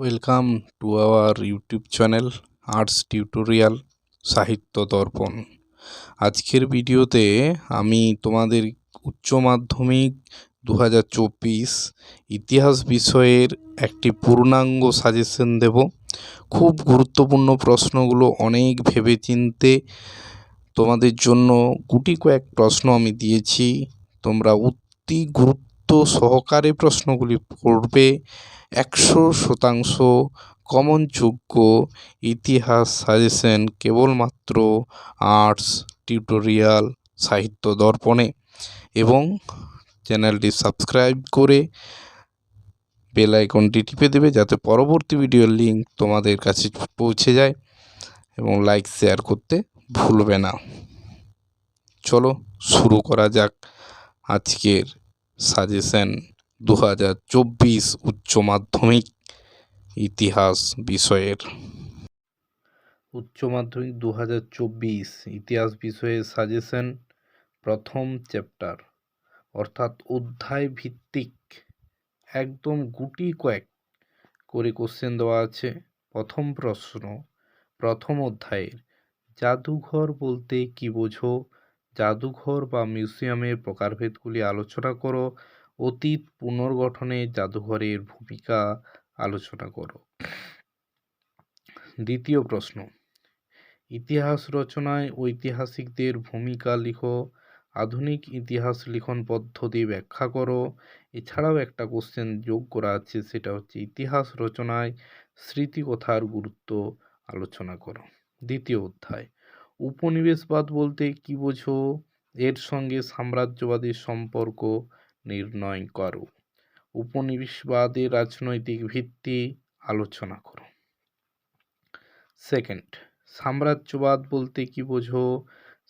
Welcome to our YouTube channel arts tutorial Sahitya Darpan আজকের ভিডিওতে আমি তোমাদের উচ্চ মাধ্যমিক দু হাজার চব্বিশ ইতিহাস বিষয়ের একটি পূর্ণাঙ্গ সাজেশন দেব। খুব গুরুত্বপূর্ণ প্রশ্নগুলো অনেক ভেবেচিন্তে তোমাদের জন্য গুটি কয়েক প্রশ্ন আমি দিয়েছি। তোমরা অতি গুরুত্ব সহকারে প্রশ্নগুলি পড়বে একশো শতাংশ কমনযোগ্য ইতিহাস সাজেশন কেবলমাত্র আর্টস টিউটোরিয়াল সাহিত্য দর্পণে এবং চ্যানেলটি সাবস্ক্রাইব করে বেল আইকনটি টিপে দেবে যাতে পরবর্তী ভিডিওর লিঙ্ক তোমাদের কাছে পৌঁছে যায় এবং লাইক, শেয়ার করতে ভুলবে না। চলো শুরু করা যাক আজকের সাজেশন দু হাজার চব্বিশ উচ্চ মাধ্যমিক ইতিহাস বিষয়ের। উচ্চ মাধ্যমিক দু হাজার চব্বিশ ইতিহাস বিষয়ের সাজেশন প্রথম চ্যাপ্টার, অর্থাৎ অধ্যায় ভিত্তিক একদম গুটি কয়েক করে কোশ্চেন দেওয়া আছে। প্রথম প্রশ্ন, প্রথম অধ্যায়ের জাদুঘর বলতে কি বোঝো? জাদুঘর বা মিউজিয়ামের প্রকারভেদগুলি আলোচনা করো। অতীত পুনর্গঠনে জাদুঘরের ভূমিকা আলোচনা করো। দ্বিতীয় প্রশ্ন, ইতিহাস রচনায় ঐতিহাসিকদের ভূমিকা লিখো। আধুনিক ইতিহাস লিখন পদ্ধতি ব্যাখ্যা করো। এছাড়াও একটা কোশ্চেন যোগ করা আছে, সেটা হচ্ছে ইতিহাস রচনায় স্মৃতিকথার গুরুত্ব আলোচনা করো। দ্বিতীয় অধ্যায় উপনিবেশবাদ বলতে কি বোঝো? এর সঙ্গে সাম্রাজ্যবাদের সম্পর্ক নির্ণয় করো। উপনিবেশবাদের রাজনৈতিক ভিত্তি আলোচনা করো। সেকেন্ড সাম্রাজ্যবাদ বলতে কি বোঝো?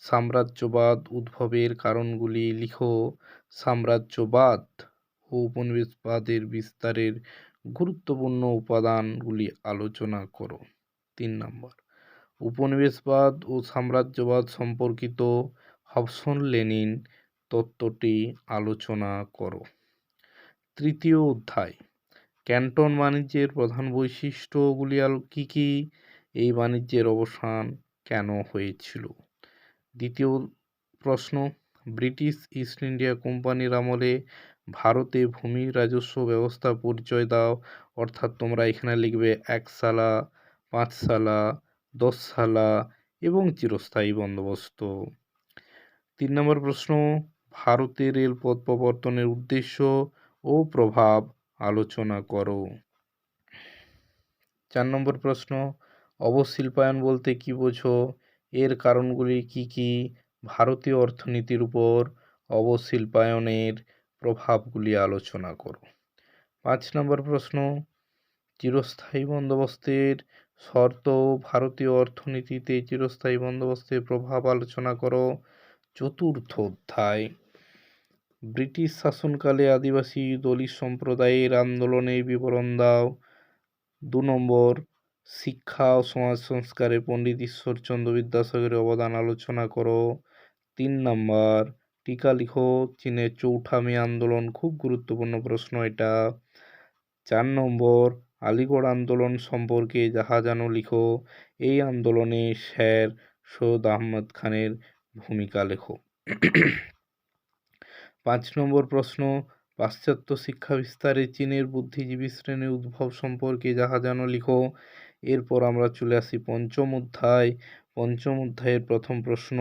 সাম্রাজ্যবাদ উদ্ভবের কারণগুলি লিখো। সাম্রাজ্যবাদ ও উপনিবেশবাদের বিস্তারের গুরুত্বপূর্ণ উপাদানগুলি আলোচনা করো। তিন নম্বর উপনিবেশবাদ ও সাম্রাজ্যবাদ সম্পর্কিত হবসন লেনিন তত্ত্বটি আলোচনা করো। তৃতীয় অধ্যায়, ক্যান্টন বাণিজ্যের প্রধান বৈশিষ্ট্যগুলি কী কী? এই বাণিজ্যের অবসান কেন হয়েছিল? দ্বিতীয় প্রশ্ন, ব্রিটিশ ইস্ট ইন্ডিয়া কোম্পানির আমলে ভারতে ভূমি রাজস্ব ব্যবস্থা পরিচয় দাও, অর্থাৎ তোমরা এখানে লিখবে এক সালা পাঁচ সালা দশ সালা এবং চিরস্থায়ী বন্দোবস্ত। তিন নম্বর প্রশ্ন ভারতে রেলপথ প্রবর্তনের উদ্দেশ্য ও প্রভাব আলোচনা করো। চার নম্বর প্রশ্ন, অবশিল্পায়ন বলতে কি বোঝো? এর কারণগুলি কি কি? ভারতীয় অর্থনীতির উপর অবশিল্পায়নের প্রভাবগুলি আলোচনা করো। পাঁচ নম্বর প্রশ্ন, চিরস্থায়ী বন্দোবস্তের শর্ত, ভারতীয় অর্থনীতিতে চিরস্থায়ী বন্দোবস্তের প্রভাব আলোচনা করো। চতুর্থ অধ্যায়। ব্রিটিশ শাসনকালে আদিবাসী দলিত সম্প্রদায়ের আন্দোলনের বিবরণ দাও। দু নম্বর, শিক্ষা ও সমাজ সংস্কারে পণ্ডিত ঈশ্বরচন্দ্র বিদ্যাসাগরের অবদান আলোচনা করো। তিন নম্বর, টিকা লিখো। চীনের চৌঠামি আন্দোলন, খুব গুরুত্বপূর্ণ প্রশ্ন এটা। চার নম্বর আলিগড় আন্দোলন সম্পর্কে যাহা জানো লিখো, এই আন্দোলনে স্যার সৈয়দ আহমদ খানের ভূমিকা লেখো। পাঁচ নম্বর প্রশ্ন, পাশ্চাত্য শিক্ষা বিস্তারে চীনের বুদ্ধিজীবী শ্রেণির উদ্ভব সম্পর্কে যাহা জানো লিখো, এরপর আমরা চলে আসি পঞ্চম অধ্যায়। পঞ্চম অধ্যায়ের প্রথম প্রশ্ন,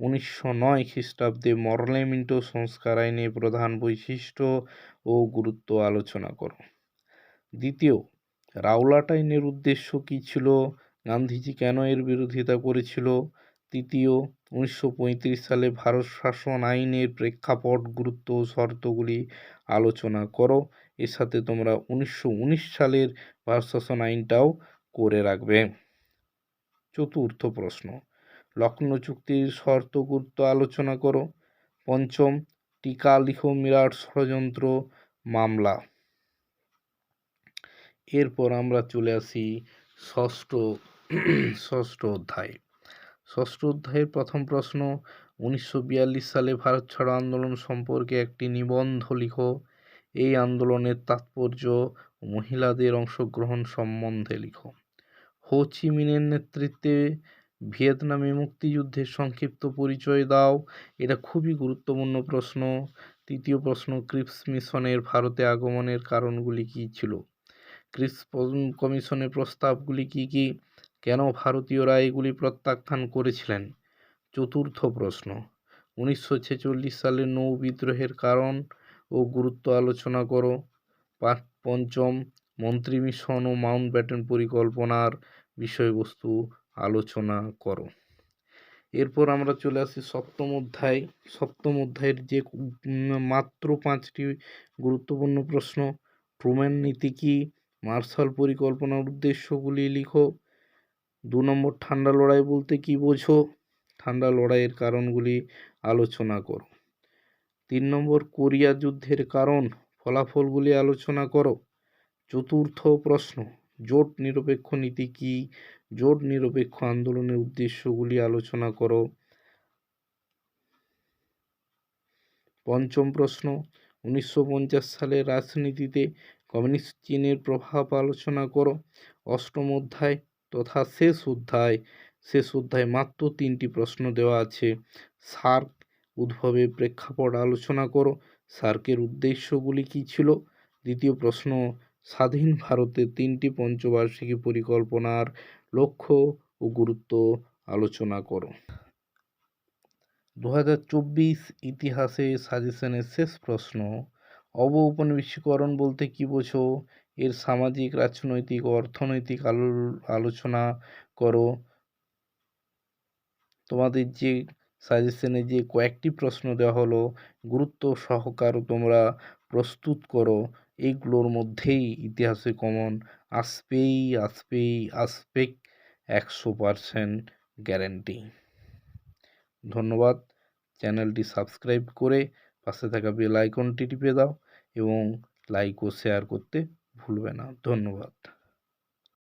উনিশশো নয় খ্রিস্টাব্দে মরলেমিন্টো সংস্কার আইনে প্রধান বৈশিষ্ট্য ও গুরুত্ব আলোচনা করো। দ্বিতীয় রাওলাট আইনের উদ্দেশ্য কী ছিল? গান্ধীজি কেন এর বিরোধিতা করেছিল? তৃতীয়, উনিশশো পঁয়ত্রিশ সালে ভারত শাসন আইনের প্রেক্ষাপট, গুরুত্ব শর্তগুলি আলোচনা করো। এর সাথে তোমরা উনিশশো উনিশ সালের ভারত শাসন আইনটাও করে রাখবে। চতুর্থ প্রশ্ন, লক্ষ্ণৌ চুক্তির শর্ত গুরুত্ব আলোচনা করো। পঞ্চম, টিকা লিখো মিরাট ষড়যন্ত্র মামলা। এরপর আমরা চলে আসি ষষ্ঠ ষষ্ঠ অধ্যায়। ষষ্ঠ অধ্যায়ের প্রথম প্রশ্ন, উনিশশো বিয়াল্লিশ সালে ভারত ছাড়ো আন্দোলন সম্পর্কে একটি নিবন্ধ লিখো। এই আন্দোলনের তাৎপর্য, মহিলাদের অংশগ্রহণ সম্বন্ধে লিখো। হো চি মিনের নেতৃত্বে ভিয়েতনামে মুক্তিযুদ্ধের সংক্ষিপ্ত পরিচয় দাও। এটা খুবই গুরুত্বপূর্ণ প্রশ্ন। তৃতীয় প্রশ্ন, ক্রিপস মিশনের ভারতে আগমনের কারণগুলি কী ছিল? ক্রিপস প- কমিশনের প্রস্তাবগুলি কী কী? কেন ভারতীয়রা এগুলি প্রত্যাখ্যান করেছিলেন? চতুর্থ প্রশ্ন। উনিশশো ছেচল্লিশ সালে নৌ বিদ্রোহের কারণ ও গুরুত্ব আলোচনা করো। পাঁচ পঞ্চম, মন্ত্রী মিশন ও মাউন্ট ব্যাটেন পরিকল্পনার বিষয়বস্তু আলোচনা করো। এরপর আমরা চলে আসি সপ্তম অধ্যায়। সপ্তম অধ্যায়ের যে মাত্র পাঁচটি গুরুত্বপূর্ণ প্রশ্ন ট্রুম্যান নীতি কি? মার্শাল পরিকল্পনার উদ্দেশ্যগুলি লিখো। দু নম্বর, ঠান্ডা লড়াই বলতে কি বোঝো? ঠান্ডা লড়াইয়ের কারণগুলি আলোচনা করো। তিন নম্বর, কোরিয়া যুদ্ধের কারণ ফলাফলগুলি আলোচনা করো। চতুর্থ প্রশ্ন, জোট নিরপেক্ষ নীতি কি? জোট নিরপেক্ষ আন্দোলনের উদ্দেশ্যগুলি আলোচনা করো। পঞ্চম প্রশ্ন, উনিশশো পঞ্চাশ সালের রাজনীতিতে কমিউনিস্ট চীনের প্রভাব আলোচনা করো। অষ্টম অধ্যায় তথা শেষ অধ্যায়। শেষ অধ্যায় মাত্র তিনটি প্রশ্ন দেওয়া আছে। সার্ক উদ্ভবের প্রেক্ষাপট আলোচনা করো। সার্কের উদ্দেশ্যগুলি কী ছিল? দ্বিতীয় প্রশ্ন, স্বাধীন ভারতের তিনটি পঞ্চবার্ষিকী পরিকল্পনার লক্ষ্য ও গুরুত্ব আলোচনা করো। দু হাজার চব্বিশ ইতিহাসে সাজেশনের শেষ প্রশ্ন অব উপনিবেশীকরণ বলতে কী বোঝো? এর সামাজিক, রাজনৈতিক ও অর্থনৈতিক আলো, আলোচনা করো। তোমাদের যে সাজেশনে যে কয়েকটি প্রশ্ন দেওয়া হলো, গুরুত্ব সহকার তোমরা প্রস্তুত করো। এইগুলোর মধ্যেই ইতিহাসে কমন আসবেই আসবেই আসবে একশো পারসেন্ট গ্যারেন্টি ধন্যবাদ। চ্যানেলটি সাবস্ক্রাইব করে পাশে থাকা বেল আইকনটি টিপে দাও এবং লাইক ও শেয়ার করতে ভুলবে না। ধন্যবাদ।